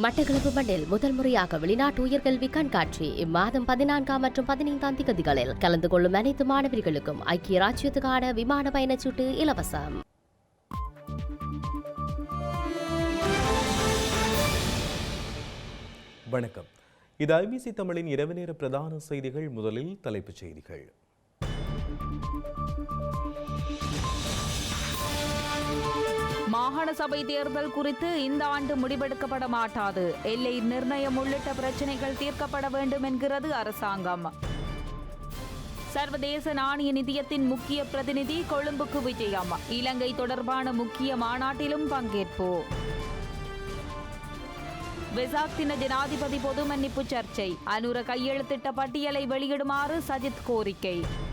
மட்டக்களப்பு மண்ணில் முதல் முறையாக வெளிநாட்டு உயர்கல்வி கண்காட்சி. இம்மாதம் பதினான்காம் மற்றும் பதினைந்தாம் திகதிகளில் கலந்து கொள்ளும் அனைத்து மாணவர்களுக்கும் ஐக்கிய ராஜ்யத்துக்கான விமான பயணச்சீட்டு இலவசம். வணக்கம். இது ஐபிசி தமிழின் இரவு நேர பிரதான செய்திகள். முதலில் தலைப்புச் செய்திகள். மாகாண சபை தேர்தல் குறித்து இந்த ஆண்டு முடிவெடுக்கப்பட மாட்டாது. எல்லை நிர்ணயம் உள்ளிட்ட பிரச்சினைகள் தீர்க்கப்பட வேண்டும் என்கிறது அரசாங்கம். சர்வதேச நாணய நிதியத்தின் முக்கிய பிரதிநிதி கொழும்புக்கு விஜயம். இலங்கை தொடர்பான முக்கிய மாநாட்டிலும் பங்கேற்பு. வெசாக் தின ஜனாதிபதி பொது மன்னிப்பு சர்ச்சை. அனுர கையெழுத்திட்ட பட்டியலை வெளியிடுமாறு சஜித் கோரிக்கை.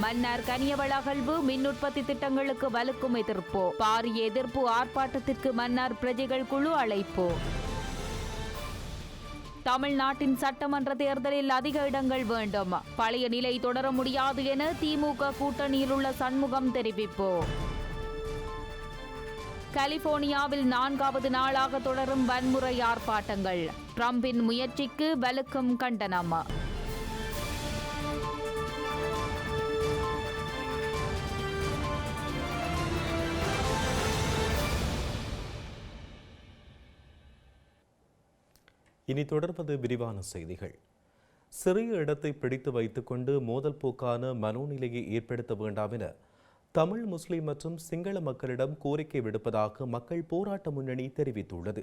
மன்னார் கனியவள அகழ்வு மின் உற்பத்தி திட்டங்களுக்கு வலுக்கும் எதிர்ப்பு. பாரிய எதிர்ப்பு ஆர்ப்பாட்டத்திற்கு மன்னார் பிரஜைகள் குழு அழைப்பு. தமிழ்நாட்டின் சட்டமன்ற தேர்தலில் அதிக இடங்கள் வேண்டும். பழைய நிலை தொடர முடியாது என திமுக கூட்டணியில் உள்ள சண்முகம் தெரிவிப்பு. கலிபோர்னியாவில் நான்காவது நாளாக தொடரும் வன்முறை ஆர்ப்பாட்டங்கள். ட்ரம்பின் முயற்சிக்கு வலுக்கும் கண்டனம். இனி தொடர்வது விரிவான செய்திகள். சிறிய இடத்தை பிடித்து வைத்துக்கொண்டு மோதல் போக்கான மனோநிலையை ஏற்படுத்த வேண்டாம் என தமிழ் முஸ்லிம் மற்றும் சிங்கள மக்களிடம் கோரிக்கை விடுப்பதாக மக்கள் போராட்ட முன்னணி தெரிவித்துள்ளது.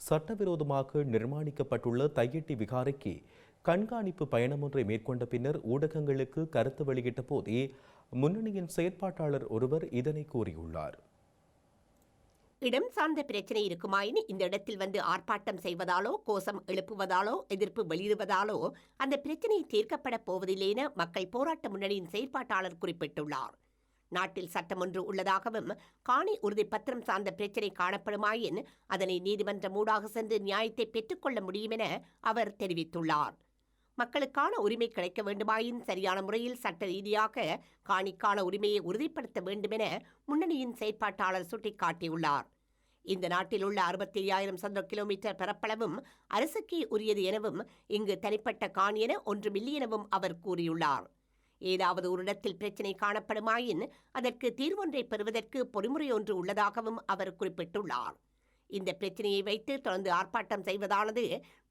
சட்டவிரோதமாக நிர்மாணிக்கப்பட்டுள்ள தையட்டி விகாரைக்கு கண்காணிப்பு பயணம் ஒன்றை மேற்கொண்ட பின்னர் ஊடகங்களுக்கு கருத்து வெளியிட்ட போதே முன்னணியின் செயற்பாட்டாளர் ஒருவர் இதனை கூறியுள்ளார். இடம் சார்ந்த பிரச்சனை இருக்குமாயின் இந்த இடத்தில் வந்து ஆர்ப்பாட்டம் செய்வதாலோ கோஷம் எழுப்புவதாலோ எதிர்ப்பு வெளியிடுவதாலோ அந்த பிரச்சனை தீர்க்கப்பட போவதில்லை என மக்கள் போராட்ட முன்னணியின் செயற்பாட்டாளர் குறிப்பிட்டுள்ளார். நாட்டில் சட்டம் ஒன்று உள்ளதாகவும் காணி உறுதி பத்திரம் சார்ந்த பிரச்சனை காணப்படுமாயின் அதனை நீதிமன்றம் ஊடாக சென்று நியாயத்தை பெற்றுக்கொள்ள முடியும் என அவர் தெரிவித்துள்ளார். மக்களுக்கான உரிமை கிடைக்க வேண்டுமாயின் சரியான முறையில் சட்ட ரீதியாக காணிக்கான உரிமையை உறுதிப்படுத்த வேண்டுமென முன்னணியின் செயற்பாட்டாளர் சுட்டிக்காட்டியுள்ளார். இந்த நாட்டில் உள்ள அறுபத்தி ஐயாயிரம் சதுர கிலோமீட்டர் பரப்பளவும் அரசுக்கே உரியது எனவும் இங்கு தனிப்பட்ட காணி என ஒன்று மில்லியனவும் அவர் கூறியுள்ளார். ஏதாவது ஒரு இடத்தில் பிரச்சினை காணப்படுமாயின் அதற்கு தீர்வொன்றை பெறுவதற்கு பொறிமுறை ஒன்று உள்ளதாகவும் அவர் குறிப்பிட்டுள்ளார். இந்த பிரச்சனையை வைத்து தொடர்ந்து ஆர்ப்பாட்டம் செய்வதானது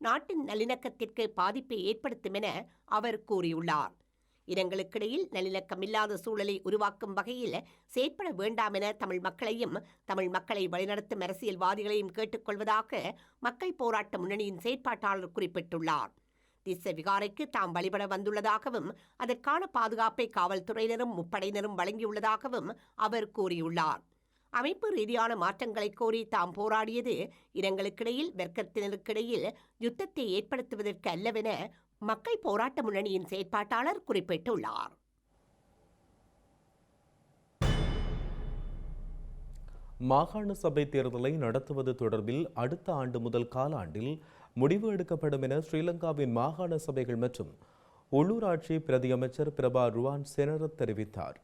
நாட்டின் நல்லிணக்கத்திற்கு பாதிப்பை ஏற்படுத்தும் என அவர் கூறியுள்ளார். இனங்களுக்கிடையில் நல்லிணக்கம் இல்லாத சூழலை உருவாக்கும் வகையில் செயற்பட வேண்டாம் என தமிழ் மக்களையும் தமிழ் மக்களை வழிநடத்தும் அரசியல்வாதிகளையும் கேட்டுக்கொள்வதாக மக்கள் போராட்ட முன்னணியின் செயற்பாட்டாளர் குறிப்பிட்டுள்ளார். திச விகாரைக்கு தாம் வழிபட வந்துள்ளதாகவும் அதற்கான பாதுகாப்பை காவல்துறையினரும் முப்படையினரும் வழங்கியுள்ளதாகவும் அவர் கூறியுள்ளார். அமைப்பு ரீதியான மாற்றங்களை கோரி தாம் போராடியது இனங்களுக்கிடையில் வர்க்கத்தினருக்கிடையில் யுத்தத்தை ஏற்படுத்துவதற்கு அல்லவென மக்கள் போராட்ட முன்னணியின் செயற்பாட்டாளர் குறிப்பிட்டுள்ளார். மாகாண சபை தேர்தலை நடத்துவது தொடர்பில் அடுத்த ஆண்டு முதல் காலாண்டில் முடிவு எடுக்கப்படும் என ஸ்ரீலங்காவின் மாகாண சபைகள் மற்றும் உள்ளூராட்சி பிரதியமைச்சர் பிரபா ருவான் செனரத் தெரிவித்தார்.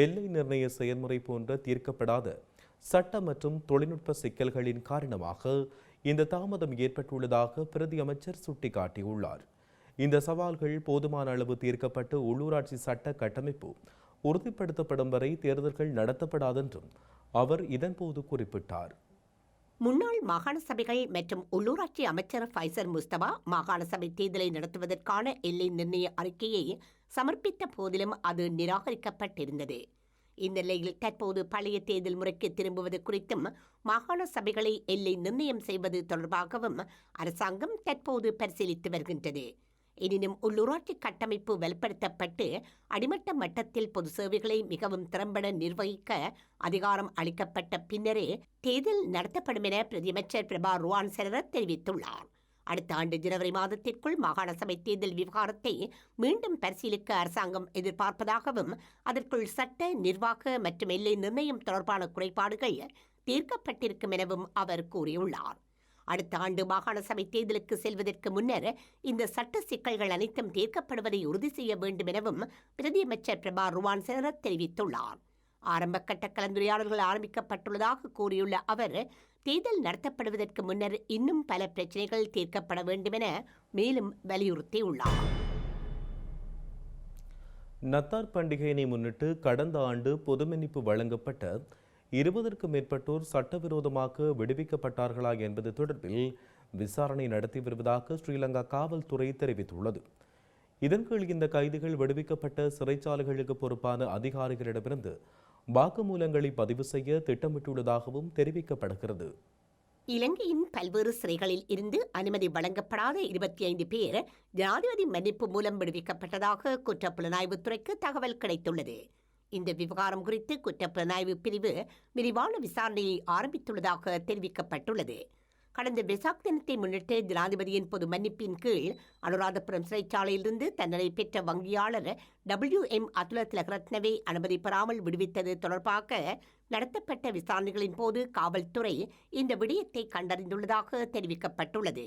எல்லை நிர்ணய செயல்முறை போன்ற தீர்க்கப்படாத சட்ட மற்றும் தொழில்நுட்ப சிக்கல்களின் காரணமாக இந்த தாமதம் ஏற்பட்டுள்ளதாக பிரதி அமைச்சர் சுட்டிக்காட்டியுள்ளார். இந்த சவால்கள் போதுமான அளவு தீர்க்கப்பட்டு உள்ளூராட்சி சட்ட கட்டமைப்பு உறுதிப்படுத்தப்படும் வரை தேர்தல்கள் நடத்தப்படாதென்றும் அவர் இதன்போது குறிப்பிட்டார். முன்னாள் மாகாண சபைகள் மற்றும் உள்ளூராட்சி அமைச்சர் ஃபைசர் முஸ்தபா மாகாண சபை தேர்தலை நடத்துவதற்கான எல்லை நிர்ணய அறிக்கையை சமர்ப்பித்த போதிலும் அது நிராகரிக்கப்பட்டிருந்தது. இந்நிலையில் தற்போது பழைய தேர்தல் முறைக்கு திரும்புவது குறித்தும் மாகாண சபைகளை எல்லை நிர்ணயம் செய்வது தொடர்பாகவும் அரசாங்கம் தற்போது பரிசீலித்து வருகின்றது. எனினும் உள்ளூராட்சி கட்டமைப்பு வலுப்படுத்தப்பட்டு அடிமட்ட மட்டத்தில் பொது சேவைகளை மிகவும் திறம்பட நிர்வகிக்க அதிகாரம் அளிக்கப்பட்ட பின்னரே தேர்தல் நடத்தப்படும் என பிரதியமைச்சர் பிரபா ருவான் செலவர் தெரிவித்துள்ளார். அடுத்த ஆண்டு ஜனவரி மாதத்திற்குள் மாகாண சபை தேர்தல் விவகாரத்தை மீண்டும் பரிசீலிக்க அரசாங்கம் எதிர்பார்ப்பதாகவும் அதற்குள் சட்ட நிர்வாக மற்றும் எல்லை நிர்ணயம் தொடர்பான குறைபாடுகள் தீர்க்கப்பட்டிருக்கும் எனவும் அவர் கூறியுள்ளார். அடுத்த ஆண்டு மாகாண சபை தேர்தலுக்கு செல்வதற்கு முன்னர் இந்த சட்ட சிக்கல்கள் அனைத்தும் தீர்க்கப்படுவதை உறுதி செய்ய வேண்டும் எனவும் பிரதியமைச்சர் பிரபா ருவான் செனரத் தெரிவித்துள்ளார். ஆரம்ப கட்ட கலந்துரையாடல்கள் ஆரம்பிக்கப்பட்டுள்ளதாக கூறியுள்ள அவர் தேர்தல் நடத்தப்படுவதற்கு முன்னர் இன்னும் பல பிரச்சனைகள் தீர்க்கப்பட வேண்டுமென மேலும் வலியுறுத்தியுள்ளார். நத்தார் பண்டிகையினை முன்னிட்டு கடந்த ஆண்டு பொதுமன்னிப்பு வழங்கப்பட்ட இருபதற்கும் மேற்பட்டோர் சட்டவிரோதமாக விடுவிக்கப்பட்டார்களா என்பது தொடர்பில் விசாரணை நடத்தி வருவதாக ஸ்ரீலங்கா காவல்துறை தெரிவித்துள்ளது. இதன் கீழ் இந்த கைதிகள் விடுவிக்கப்பட்ட சிறைச்சாலைகளுக்கு பொறுப்பான அதிகாரிகளிடமிருந்து வாக்குமூலங்களை பதிவு செய்ய திட்டமிட்டுள்ளதாகவும் தெரிவிக்கப்படுகிறது. இலங்கையின் பல்வேறு சிறைகளில் இருந்து அனுமதி வழங்கப்படாத இருபத்தி ஐந்து பேர் ஜனாதிபதி மன்னிப்பு மூலம் விடுவிக்கப்பட்டதாக குற்றப்புலனாய்வுத்துறைக்கு தகவல் கிடைத்துள்ளது. இந்த விவகாரம் குறித்து குற்றப்புலனாய்வு பிரிவு விரிவான விசாரணையை ஆரம்பித்துள்ளதாக தெரிவிக்கப்பட்டுள்ளது. கடந்த வெசாக் தினத்தை முன்னிட்டு ஜனாதிபதியின் பொது மன்னிப்பின் கீழ் அனுராதபுரம் சிறைச்சாலையிலிருந்து தண்டனை பெற்ற வங்கியாளர் டபிள்யூ எம் அதுல திலகரத்னவை அனுமதி பெறாமல் விடுவித்தது தொடர்பாக நடத்தப்பட்ட விசாரணைகளின் போது காவல்துறை இந்த விடயத்தை கண்டறிந்துள்ளதாக தெரிவிக்கப்பட்டுள்ளது.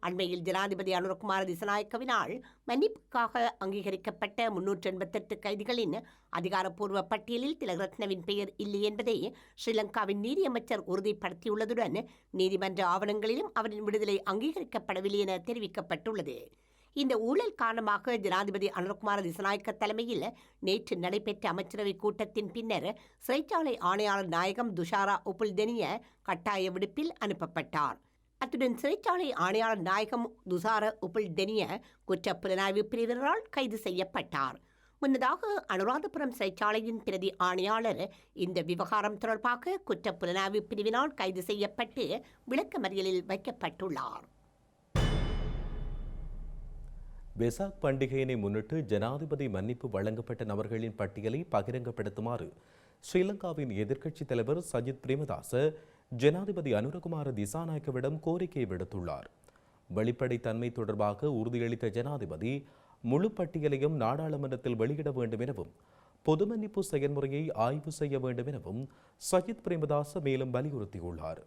அண்மையில் ஜனாதிபதி அனுரகுமார திசநாயக்கவினால் மன்னிப்புக்காக அங்கீகரிக்கப்பட்ட முன்னூற்று எண்பத்தெட்டு கைதிகளின் அதிகாரப்பூர்வ பட்டியலில் திலகரத்னவின் பெயர் இல்லை என்பதை ஸ்ரீலங்காவின் நீதியமைச்சர் உறுதிப்படுத்தியுள்ளதுடன் நீதிமன்ற ஆவணங்களிலும் அவரின் விடுதலை அங்கீகரிக்கப்படவில்லை என தெரிவிக்கப்பட்டுள்ளது. இந்த ஊழல் காரணமாக ஜனாதிபதி அனுரகுமார திசநாயக்க தலைமையில் நேற்று நடைபெற்ற அமைச்சரவை கூட்டத்தின் பின்னர் சிறைச்சாலை ஆணையாளர் நாயகம் துஷாரா உப்புல்தெனிய கட்டாய விடுப்பில் அனுப்பப்பட்டார். அத்துடன் சிறைச்சாலை ஆணையாளர் நாயகம் துசார உபுல் டெனிய குற்றப்புலனாய்வு பிரிவினரால் கைது செய்யப்பட்டார். முன்னதாக அனுராதபுரம் சிறைச்சாலையின் பிரதி ஆணையாளர் இந்த விவகாரம் தொடர்பாக குற்றப்புலனாய்வு பிரிவினால் கைது செய்யப்பட்டு விளக்கமறியலில் வைக்கப்பட்டுள்ளார். வெசாக் பண்டிகையினை முன்னிட்டு ஜனாதிபதி மன்னிப்பு வழங்கப்பட்ட நபர்களின் பட்டியலை பகிரங்கப்படுத்துமாறு ஸ்ரீலங்காவின் எதிர்க்கட்சித் தலைவர் சஜித் பிரேமதாச ஜனாதிபதி அனுரகுமார திசாநாயக்கவிடம் கோரிக்கை விடுத்துள்ளார். வெளிப்படைத்தன்மை தொடர்பாக உறுதியளித்த ஜனாதிபதி முழு பட்டியலையும் நாடாளுமன்றத்தில் வெளியிட வேண்டும் எனவும் பொது மன்னிப்பு செயல்முறையை ஆய்வு செய்ய வேண்டும் எனவும் சஜித் பிரேமதாச மேலும் வலியுறுத்தியுள்ளார்.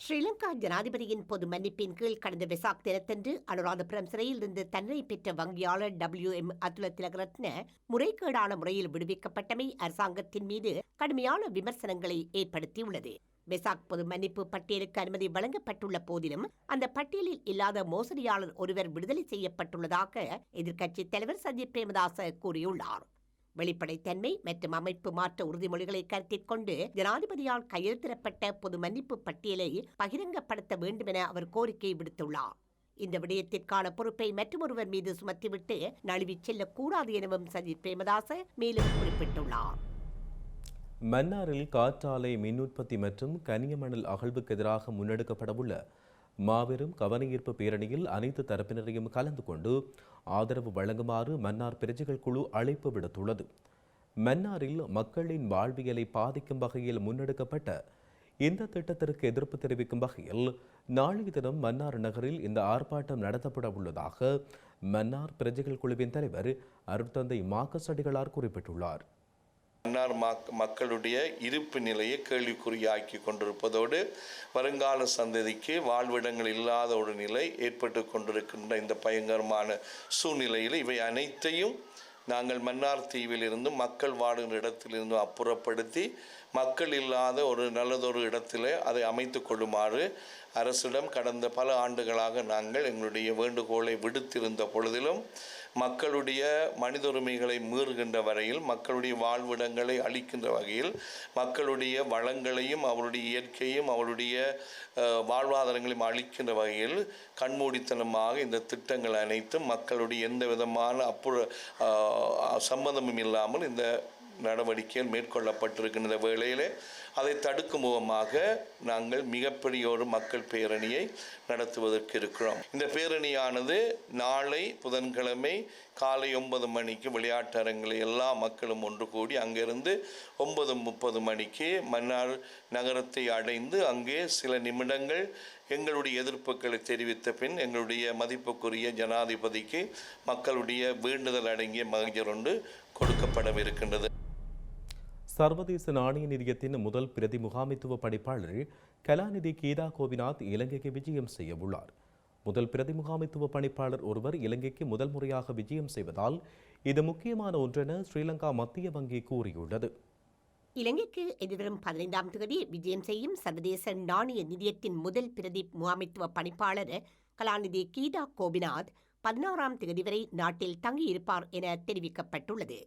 ஸ்ரீலங்கா ஜனாதிபதியின் பொது மன்னிப்பின் கீழ் கடந்த வெசாக் தினத்தன்று அனுராதபுரம் சிறையில் இருந்து தன்னை பெற்ற வங்கியாளர் டபிள்யூ எம் அதுல திலகரத்ன முறைகேடான முறையில் விடுவிக்கப்பட்டமை அரசாங்கத்தின் மீது கடுமையான விமர்சனங்களை ஏற்படுத்தியுள்ளது. வெசாக் பொது மன்னிப்பு பட்டியலுக்கு அனுமதி வழங்கப்பட்டுள்ள போதிலும் அந்த பட்டியலில் இல்லாத மோசடியாளர் ஒருவர் விடுதலை செய்யப்பட்டுள்ளதாக எதிர்க்கட்சித் தலைவர் சஜித் பிரேமதாச கூறியுள்ளார். வெளிப்படைத்தன்மை மற்றும் அமைப்பு மாற்ற உறுதிமொழிகளை கருத்தில் கொண்டு ஜனாதிபதியால் கையெழுத்திடப்பட்ட பொது மன்னிப்பு பட்டியலை பகிரங்கப்படுத்த வேண்டும் என அவர் கோரிக்கை விடுத்துள்ளார். இந்த விடயத்திற்கான பொறுப்பை மற்றொருவர் மீது சுமத்திவிட்டு நழுவிச் செல்லக்கூடாது எனவும் சஜித் பிரேமதாச மேலும் குறிப்பிட்டுள்ளார். மன்னாரில் காற்றாலை மின் உற்பத்தி மற்றும் கனியமணல் அகழ்வுக்கு எதிராக முன்னெடுக்கப்படவுள்ள மாபெரும் கவனஈர்ப்பு பேரணியில் அனைத்து தரப்பினரையும் கலந்து கொண்டு ஆதரவு வழங்குமாறு மன்னார் பிரஜைகள் குழு அழைப்பு விடுத்துள்ளது. மன்னாரில் மக்களின் வாழ்வியலை பாதிக்கும் வகையில் முன்னெடுக்கப்பட்ட இந்த திட்டத்திற்கு எதிர்ப்பு தெரிவிக்கும் வகையில் நாளைய தினம் மன்னார் நகரில் இந்த ஆர்ப்பாட்டம் நடத்தப்பட உள்ளதாக மன்னார் பிரஜைகள் குழுவின் தலைவர் அருட்தந்தை மாக்கசடிகளார் குறிப்பிட்டுள்ளார். மன்னார் மக் மக்களுடைய இருப்பு நிலையை கேள்விக்குறியாக்கி கொண்டிருப்பதோடு வருங்கால சந்ததிக்கு வாழ்விடங்கள் இல்லாத ஒரு நிலை ஏற்பட்டு கொண்டிருக்கின்ற இந்த பயங்கரமான சூழ்நிலையில் இவை அனைத்தையும் நாங்கள் மன்னார் தீவிலிருந்து மக்கள் வாடுகிற இடத்திலிருந்து அப்புறப்படுத்தி மக்கள் இல்லாத ஒரு நல்லதொரு இடத்திலே அதை அமைத்து கொள்ளுமாறு அரசிடம் கடந்த பல ஆண்டுகளாக நாங்கள் எங்களுடைய வேண்டுகோளை விடுத்திருந்த பொழுதிலும் மக்களுடைய மனித உரிமைகளை மீறுகின்ற வரையில் மக்களுடைய வாழ்விடங்களை அளிக்கின்ற வகையில் மக்களுடைய வளங்களையும் அவருடைய இயற்கையும் அவருடைய வாழ்வாதாரங்களையும் அளிக்கின்ற வகையில் கண்மூடித்தனமாக இந்த திட்டங்கள் அனைத்தும் மக்களுடைய எந்த விதமான அப்புற சம்மந்தமும் இல்லாமல் இந்த நடவடிக்கைகள் மேற்கொள்ளப்பட்டிருக்கின்ற வேளையிலே அதை தடுக்கும் முகமாக நாங்கள் மிகப்பெரிய ஒரு மக்கள் பேரணியை நடத்துவதற்கு இருக்கிறோம். இந்த பேரணியானது நாளை புதன்கிழமை காலை ஒன்பது மணிக்கு விளையாட்டு எல்லா மக்களும் ஒன்று கூடி அங்கிருந்து ஒன்பது முப்பது மணிக்கு மன்னார் நகரத்தை அடைந்து அங்கே சில நிமிடங்கள் எங்களுடைய எதிர்ப்புகளை தெரிவித்த பின் எங்களுடைய மதிப்புக்குரிய ஜனாதிபதிக்கு மக்களுடைய வேண்டுதல் அடங்கிய மகஜர் ஒன்று கொடுக்கப்படவிருக்கின்றது. சர்வதேச நாணய நிதியத்தின் முதல் பிரதி முகாமைத்துவ பணிப்பாளர் கலாநிதி கீதா கோபிநாத் இலங்கைக்கு விஜயம் செய்ய உள்ளார். முதல் பிரதி முகாமைத்துவ பணிப்பாளர் ஒருவர் இலங்கைக்கு முதல் முறையாக விஜயம் செய்வதால் இது முக்கியமான ஒன்றென ஸ்ரீலங்கா மத்திய வங்கி கூறியுள்ளது. இலங்கைக்கு எதிர்வரும் பதினைந்தாம் தேதி விஜயம் செய்யும் சர்வதேச நாணய நிதியத்தின் முதல் பிரதி முகாமைத்துவ பணிப்பாளர் கலாநிதி கீதா கோபிநாத் பதினோராம் தேதி வரை நாட்டில் தங்கியிருப்பார் என தெரிவிக்கப்பட்டுள்ளது.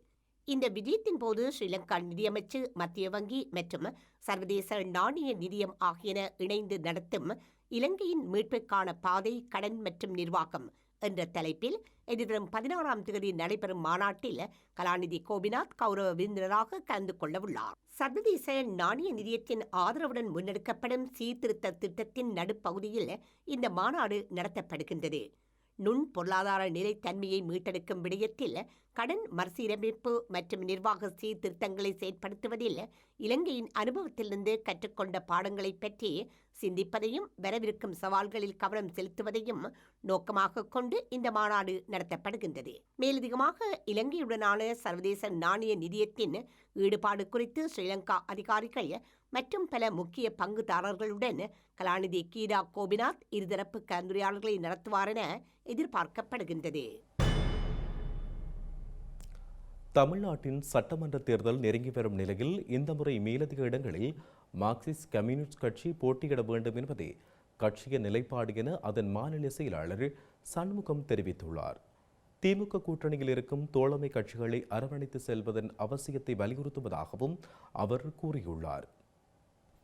இந்த விஜயத்தின் போது ஸ்ரீலங்கா நிதியமைச்சு மத்திய வங்கி மற்றும் சர்வதேச நாணய நிதியம் ஆகியன இணைந்து நடத்தும் இலங்கையின் மீட்புக்கான பாதை கடன் மற்றும் நிர்வாகம் என்ற தலைப்பில் எதிர்வரும் பதினாறாம் தேதி நடைபெறும் மாநாட்டில் கலாநிதி கோபிநாத் கௌரவ விருந்தினராக கலந்து கொள்ளவுள்ளார். சர்வதேச நாணய நிதியத்தின் ஆதரவுடன் முன்னெடுக்கப்படும் சீர்திருத்த திட்டத்தின் நடுப்பகுதியில் இந்த மாநாடு நடத்தப்படுகின்றது. நுண் பொருளாதார நிலைத்தன்மையை மீட்டெடுக்கும் விடயத்தில் கடன் மறுசீரமைப்பு மற்றும் நிர்வாக சீர்திருத்தங்களை செயற்படுத்துவதில் இலங்கையின் அனுபவத்திலிருந்து கற்றுக்கொண்ட பாடங்களை பற்றி சிந்திப்பதையும் வரவிருக்கும் சவால்களில் கவனம் செலுத்துவதையும் நோக்கமாக கொண்டு இந்த மாநாடு நடத்தப்படுகின்றது. மேலதிகமாக இலங்கையுடனான சர்வதேச நாணய நிதியத்தின் ஈடுபாடு குறித்து ஸ்ரீலங்கா அதிகாரிகள் மற்றும் பல முக்கிய பங்குதாரர்களுடன் கலாநிதி கீதா கோபிநாத் இருதரப்பு கலந்துரையாடல்களை நடத்துவார் என எதிர்பார்க்கப்படுகின்றது. தமிழ்நாட்டின் சட்டமன்ற தேர்தல் நெருங்கி வரும் நிலையில் இந்த முறை மேலதிக இடங்களில் மார்க்சிஸ்ட் கம்யூனிஸ்ட் கட்சி போட்டியிட வேண்டும் என்பதே கட்சியின் நிலைப்பாடு என அதன் மாநில செயலாளர் சண்முகம் தெரிவித்துள்ளார். திமுக கூட்டணியில் இருக்கும் தோழமை கட்சிகளை அரவணைத்து செல்வதன் அவசியத்தை வலியுறுத்துவதாகவும் அவர் கூறியுள்ளார்.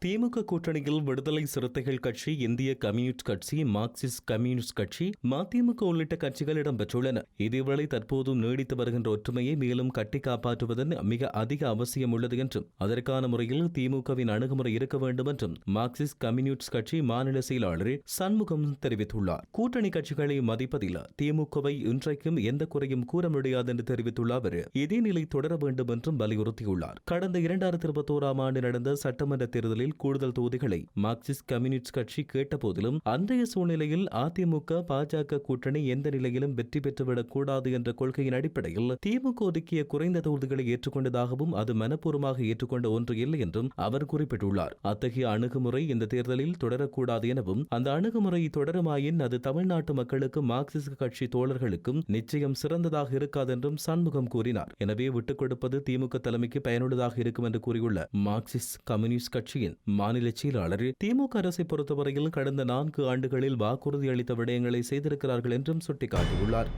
திமுக கூட்டணியில் விடுதலை சிறுத்தைகள் கட்சி இந்திய கம்யூனிஸ்ட் கட்சி மார்க்சிஸ்ட் கம்யூனிஸ்ட் கட்சி மதிமுக உள்ளிட்ட கட்சிகள் இடம்பெற்றுள்ளன. இதேவேளை தற்போதும் நீடித்து வருகின்ற ஒற்றுமையை மேலும் கட்டி காப்பாற்றுவதன் மிக அதிக அவசியம் உள்ளது என்றும் அதற்கான முறையில் திமுகவின் அணுகுமுறை இருக்க வேண்டும் என்றும் மார்க்சிஸ்ட் கம்யூனிஸ்ட் கட்சி மாநில செயலாளர் சண்முகம் தெரிவித்துள்ளார். கூட்டணி கட்சிகளை மதிப்பதில் திமுகவை இன்றைக்கும் எந்த குறையும் கூற முடியாது என்று தெரிவித்துள்ள அவர் இதே நிலை தொடர வேண்டும் என்றும் வலியுறுத்தியுள்ளார். கடந்த இரண்டாயிரத்தி இருபத்தோராம் ஆண்டு நடந்த சட்டமன்ற தேர்தலில் கூடுதல் தொகுதிகளை மார்க்சிஸ்ட் கம்யூனிஸ்ட் கட்சி கேட்டபோதிலும் அன்றைய சூழ்நிலையில் அதிமுக பாஜக கூட்டணி எந்த நிலையிலும் வெற்றி பெற்றுவிடக் கூடாது என்ற கொள்கையின் அடிப்படையில் திமுக ஒதுக்கிய குறைந்த தொகுதிகளை ஏற்றுக்கொண்டதாகவும் அது மனப்பூர்வமாக ஏற்றுக்கொண்ட ஒன்று இல்லை என்றும் அவர் குறிப்பிட்டுள்ளார். அத்தகைய அணுகுமுறை இந்த தேர்தலில் தொடரக்கூடாது எனவும் அந்த அணுகுமுறை தொடருமாயின் அது தமிழ்நாட்டு மக்களுக்கு மார்க்சிஸ்ட் கட்சி தோழர்களுக்கும் நிச்சயம் சிறந்ததாக இருக்காது என்றும் சண்முகம் கூறினார். எனவே விட்டுக் கொடுப்பது திமுக தலைமைக்கு பயனுள்ளதாக இருக்கும் என்று கூறியுள்ள மார்க்சிஸ்ட் கம்யூனிஸ்ட் கட்சியின் மாநில செயலாளர் திமுக அரசை பொறுத்தவரையில் கடந்த நான்கு ஆண்டுகளில் வாக்குறுதி அளித்த விடயங்களை செய்திருக்கிறார்கள் என்றும் சுட்டிக்காட்டியுள்ளார்.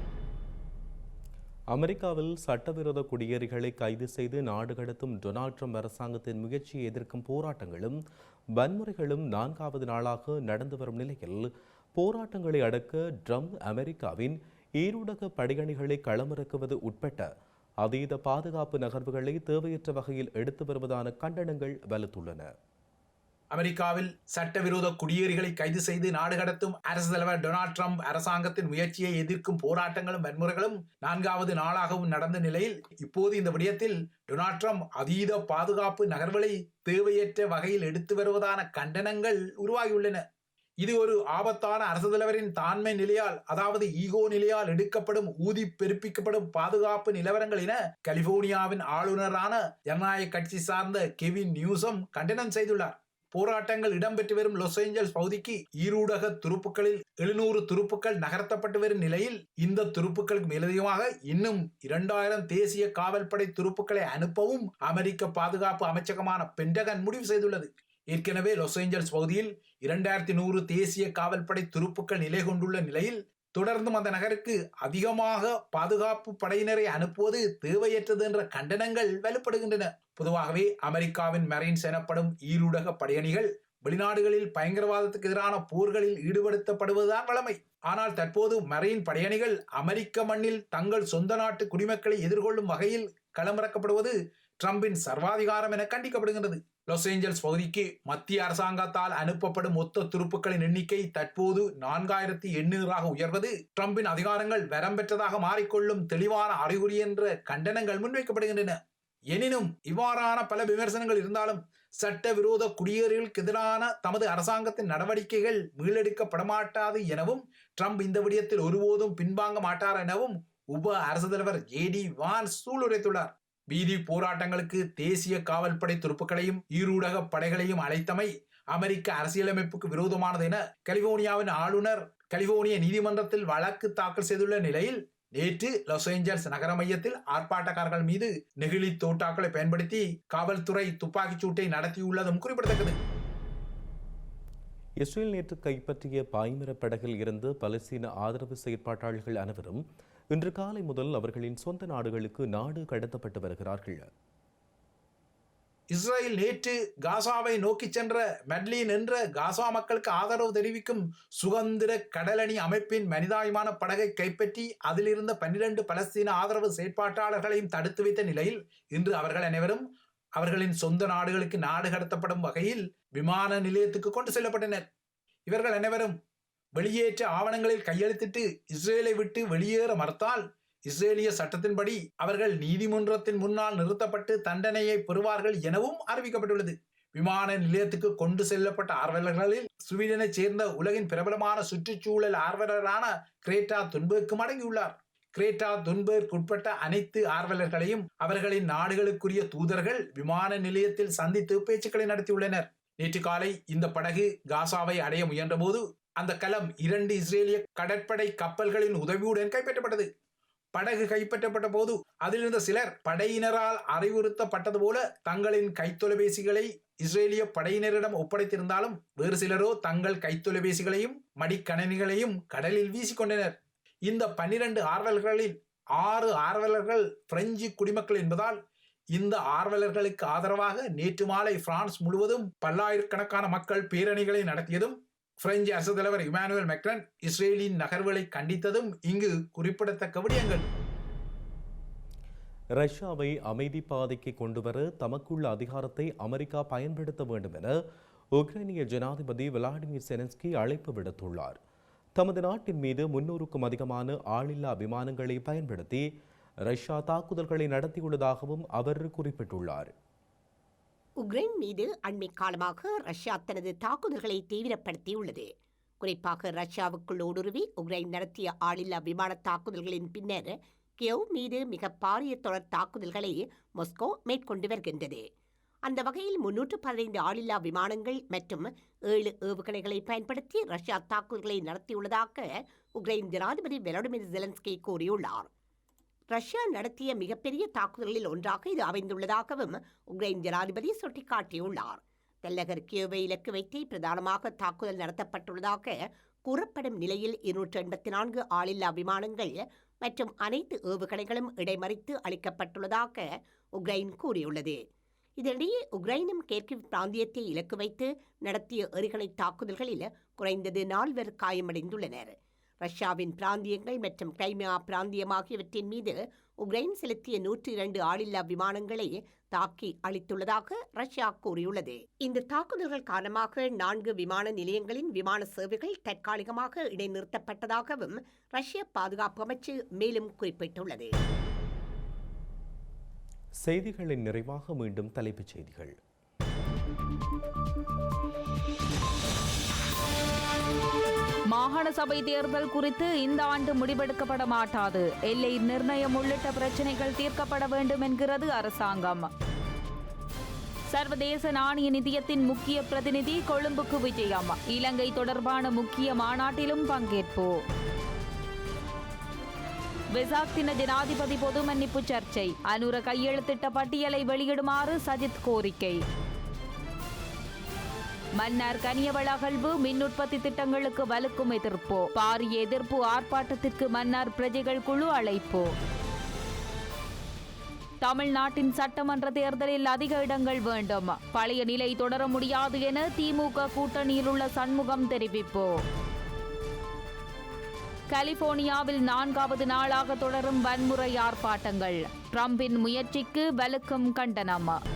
அமெரிக்காவில் சட்டவிரோத குடியேறிகளை கைது செய்து நாடு கடத்தும் டொனால்ட் ட்ரம்ப் அரசாங்கத்தின் முயற்சியை எதிர்க்கும் போராட்டங்களும் வன்முறைகளும் நான்காவது நாளாக நடந்து வரும் நிலையில் போராட்டங்களை அடக்க ட்ரம்ப் அமெரிக்காவின் ஈரூடக படையணிகளை களமிறக்குவது உட்பட்ட அதீத பாதுகாப்பு நகர்வுகளை தேவையற்ற வகையில் எடுத்து வருவதான கண்டனங்கள் வலுத்துள்ளன. அமெரிக்காவில் சட்டவிரோத குடியேறிகளை கைது செய்து நாடு கடத்தும் அரசு தலைவர் டொனால்ட் ட்ரம்ப் அரசாங்கத்தின் முயற்சியை எதிர்க்கும் போராட்டங்களும் வன்முறைகளும் நான்காவது நாளாகவும் நடந்த நிலையில் இப்போது இந்த விடயத்தில் டொனால்ட் ட்ரம்ப் அதீத பாதுகாப்பு நகர்வுகளை தேவையற்ற வகையில் எடுத்து வருவதான கண்டனங்கள் உருவாகியுள்ளன. இது ஒரு ஆபத்தான அரசு தலைவரின் தாண்மை நிலையால் அதாவது ஈகோ நிலையால் எடுக்கப்படும் ஊதி பெருப்பிக்கப்படும் பாதுகாப்பு நிலவரங்கள் என கலிபோர்னியாவின் ஆளுநரான ஜனநாயக கட்சி சார்ந்த கெவின் நியூசம் கண்டனம் செய்துள்ளார். போராட்டங்கள் இடம்பெற்று வரும் லாஸ் ஏஞ்சல்ஸ் பகுதிக்கு ஈரூடக துருப்புக்களில் எழுநூறு துருப்புக்கள் நகர்த்தப்பட்டு வரும் நிலையில் இந்த துருப்புக்களுக்கு மேலதிகமாக இன்னும் இரண்டாயிரம் தேசிய காவல்படை துருப்புக்களை அனுப்பவும் அமெரிக்க பாதுகாப்பு அமைச்சகமான பென்டகன் முடிவு செய்துள்ளது. ஏற்கனவே லாஸ் ஏஞ்சல்ஸ் பகுதியில் இரண்டாயிரத்தி நூறு தேசிய காவல்படை துருப்புக்கள் நிலை கொண்டுள்ள நிலையில் தொடர்ந்தும் அந்த நகருக்கு அதிகமாக பாதுகாப்பு படையினரை அனுப்புவது தேவையற்றது என்ற கண்டனங்கள் வலுப்படுகின்றன பொதுவாகவே அமெரிக்காவின் மெரைன்ஸ் எனப்படும் ஈருடக படையணிகள் வெளிநாடுகளில் பயங்கரவாதத்துக்கு எதிரான போர்களில் ஈடுபடுத்தப்படுவதுதான் வழமை. ஆனால் தற்போது மரைன் படையணிகள் அமெரிக்க மண்ணில் தங்கள் சொந்த நாட்டு குடிமக்களை எதிர்கொள்ளும் வகையில் களமிறக்கப்படுவது ட்ரம்பின் சர்வாதிகாரம் என கண்டிக்கப்படுகின்றது. லாஸ் ஏஞ்சல்ஸ் பகுதிக்கு மத்திய அரசாங்கத்தால் அனுப்பப்படும் மொத்த துருப்புக்களின் எண்ணிக்கை தற்போது நான்காயிரத்தி எண்ணூறாக உயர்வது. ட்ரம்பின் அதிகாரங்கள் வரம்பெற்றதாக மாறிக்கொள்ளும் தெளிவான அறிகுறி என்ற கண்டனங்கள் முன்வைக்கப்படுகின்றன. எனினும் இவ்வாறான பல விமர்சனங்கள் இருந்தாலும் சட்டவிரோத குடியேறிகளுக்கு எதிரான தமது அரசாங்கத்தின் நடவடிக்கைகள் மீளெடுக்கப்படமாட்டாது எனவும் ட்ரம்ப் இந்த விடயத்தில் ஒருபோதும் பின்வாங்க மாட்டார் எனவும் உப அரசு தலைவர் ஏடி வான் சூளுரைத்துள்ளார். வீதி போராட்டங்களுக்கு தேசிய காவல்படை துருப்புக்களையும் ஈரூடக படைகளையும் அழைத்தமை அமெரிக்க அரசியலமைப்புக்கு விரோதமானது என கலிபோர்னியாவின் ஆளுநர் கலிபோர்னிய நீதிமன்றத்தில் வழக்கு தாக்கல் செய்துள்ள நிலையில் நேற்று லாஸ் ஏஞ்சல்ஸ் நகர மையத்தில் ஆர்ப்பாட்டக்காரர்கள் மீது நெகிழி தோட்டாக்களை பயன்படுத்தி காவல்துறை துப்பாக்கிச் சூட்டை நடத்தியுள்ளதும் குறிப்பிடத்தக்கது. இஸ்ரேல் நேற்று கைப்பற்றிய பாய்மர படகில் இருந்து பலஸ்தீன ஆதரவு செயற்பாட்டாளர்கள் அனைவரும் இன்று காலை முதல் அவர்களின் சொந்த நாடுகளுக்கு நாடு கடத்தப்பட்டு வருகிறார்கள். இஸ்ரேல் நேற்று காசாவை நோக்கி சென்ற மெட்லின் என்ற காசா மக்களுக்கு ஆதரவு தெரிவிக்கும் சுதந்திர கடலணி அமைப்பின் மனிதாயமான படகை கைப்பற்றி அதிலிருந்த பன்னிரண்டு பலஸ்தீன ஆதரவு செயற்பாட்டாளர்களையும் தடுத்து வைத்த நிலையில் இன்று அவர்கள் அனைவரும் அவர்களின் சொந்த நாடுகளுக்கு நாடு கடத்தப்படும் வகையில் விமான நிலையத்துக்கு கொண்டு செல்லப்பட்டனர். இவர்கள் அனைவரும் வெளியேற்ற ஆவணங்களில் கையெழுத்திட்டு இஸ்ரேலை விட்டு வெளியேற மறுத்தால் இஸ்ரேலிய சட்டத்தின்படி அவர்கள் நீதிமன்றத்தின் முன்னால் நிறுத்தப்பட்டு தண்டனையை பெறுவார்கள் எனவும் அறிவிக்கப்பட்டுள்ளது. விமான நிலையத்துக்கு கொண்டு செல்லப்பட்ட ஆர்வலர்களில் ஸ்வீடனைச் சேர்ந்த உலகின் பிரபலமான சுற்றுச்சூழல் ஆர்வலரான கிரேட்டா துன்பேர்க்கும் அடங்கியுள்ளார். கிரேட்டா துன்பேர்க்கு உட்பட்ட அனைத்து ஆர்வலர்களையும் அவர்களின் நாடுகளுக்குரிய தூதர்கள் விமான நிலையத்தில் சந்தித்து பேச்சுக்களை நடத்தியுள்ளனர். நேற்று காலை இந்த படகு காசாவை அடைய முயன்றபோது அந்த கலம் இரண்டு இஸ்ரேலிய கடற்படை கப்பல்களின் உதவியுடன் கைப்பற்றப்பட்டது. படகு கைப்பற்றப்பட்ட போது அதிலிருந்த சிலர் படையினரால் அறிவுறுத்தப்பட்டது போல தங்களின் கைத்தொலைபேசிகளை இஸ்ரேலிய படையினரிடம் ஒப்படைத்திருந்தாலும் வேறு சிலரோ தங்கள் கைத்தொலைபேசிகளையும் மடிக்கணனிகளையும் கடலில் வீசிக்கொண்டனர். இந்த பன்னிரண்டு ஆர்வலர்களில் ஆறு ஆர்வலர்கள் பிரெஞ்சு குடிமக்கள் என்பதால் இந்த ஆர்வலர்களுக்கு ஆதரவாக நேற்று மாலை பிரான்ஸ் முழுவதும் பல்லாயிரக்கணக்கான மக்கள் பேரணிகளை நடத்தியதும் பிரெஞ்சு அரசு தலைவர் இமானுவேல் மெக்ரன் இஸ்ரேலின் நகர்வுகளை கண்டித்ததும் இங்கு குறிப்பிடத்தக்க விடயங்கள். ரஷ்யாவை அமைதி பாதைக்கு கொண்டுவர தமக்குள்ள அதிகாரத்தை அமெரிக்கா பயன்படுத்த வேண்டும் என உக்ரைனிய ஜனாதிபதி விளாடிமிர் செனன்ஸ்கி அழைப்பு விடுத்துள்ளார். தமது நாட்டின் மீது முன்னூறுக்கும் அதிகமான ஆளில்லா விமானங்களை பயன்படுத்தி ரஷ்யா தாக்குதல்களை நடத்தியுள்ளதாகவும் அவர் குறிப்பிட்டுள்ளார். உக்ரைன் மீது அண்மை காலமாக ரஷ்யா தனது தாக்குதல்களை தீவிரப்படுத்தியுள்ளது. குறிப்பாக ரஷ்யாவுக்குள் ஊடுருவி உக்ரைன் நடத்திய ஆளில்லா விமான தாக்குதல்களின் பின்னர் கியவ் மீது மிக பாரிய தொடர் தாக்குதல்களை மொஸ்கோ மேற்கொண்டு வருகின்றது. அந்த வகையில் முன்னூற்று பதினைந்து ஆளில்லா விமானங்கள் மற்றும் ஏழு ஏவுகணைகளை பயன்படுத்தி ரஷ்யா தாக்குதல்களை நடத்தியுள்ளதாக உக்ரைன் ஜனாதிபதி வெலோடிமிர் ஜெலன்ஸ்கி கூறியுள்ளார். ரஷ்யா நடத்திய மிகப்பெரிய தாக்குதல்களில் ஒன்றாக இது அமைந்துள்ளதாகவும் உக்ரைன் ஜனாதிபதி சுட்டிக்காட்டியுள்ளார். தெல்லகர் கியூவை இலக்கு வைத்தே பிரதானமாக தாக்குதல் நடத்தப்பட்டுள்ளதாக கூறப்படும் நிலையில் இருநூற்று எண்பத்தி நான்கு ஆளில்லா விமானங்கள் மற்றும் அனைத்து ஏவுகணைகளும் இடைமறித்து அளிக்கப்பட்டுள்ளதாக உக்ரைன் கூறியுள்ளது. இதனிடையே உக்ரைனும் கேர்கிவ் பிராந்தியத்தை இலக்கு வைத்து நடத்திய எறிகணை தாக்குதல்களில் குறைந்தது நால்வர் காயமடைந்துள்ளனர். ரஷ்யாவின் பிராந்தியங்கள் மற்றும் கிரைமியா பிராந்தியம் ஆகியவற்றின் மீது உக்ரைன் செலுத்திய நூற்றி இரண்டு ஆளில்லா விமானங்களை தாக்கி அளித்துள்ளதாக ரஷ்யா கூறியுள்ளது. இந்த தாக்குதல்கள் காரணமாக நான்கு விமான நிலையங்களின் விமான சேவைகள் தற்காலிகமாக இடைநிறுத்தப்பட்டதாகவும் ரஷ்ய பாதுகாப்பு அமைச்சு மேலும் குறிப்பிட்டுள்ளது. செய்திகளின் நிறைவாக மீண்டும் தலைப்புச் செய்திகள். மாகாண சபை தேர்தல் குறித்து இந்த ஆண்டு முடிவெடுக்கப்பட மாட்டாது. எல்லை நிர்ணயம் உள்ளிட்ட பிரச்சினைகள் தீர்க்கப்பட வேண்டும் என்கிறது அரசாங்கம். சர்வதேச நாணய நிதியத்தின் முக்கிய பிரதிநிதி கொழும்புக்கு விஜயம். இலங்கை தொடர்பான முக்கிய மாநாட்டிலும் பங்கேற்பு. வெசாக் தின ஜனாதிபதி பொது மன்னிப்பு சர்ச்சை. அனுர கையெழுத்திட்ட பட்டியலை வெளியிடுமாறு சஜித் கோரிக்கை. மன்னார் கனியவள அகழ்வு மின் உற்பத்தி திட்டங்களுக்கு வலுக்கும் எதிர்ப்பு. பாரிய எதிர்ப்பு ஆர்ப்பாட்டத்திற்கு மன்னார் பிரஜைகள் குழு அழைப்பு. தமிழ்நாட்டின் சட்டமன்ற தேர்தலில் அதிக இடங்கள் வேண்டும். பழைய நிலை தொடர முடியாது என திமுக கூட்டணியில் உள்ள சண்முகம் தெரிவிப்பு. கலிபோர்னியாவில் நான்காவது நாளாக தொடரும் வன்முறை ஆர்ப்பாட்டங்கள். ட்ரம்பின் முயற்சிக்கு வலுக்கும் கண்டனம்.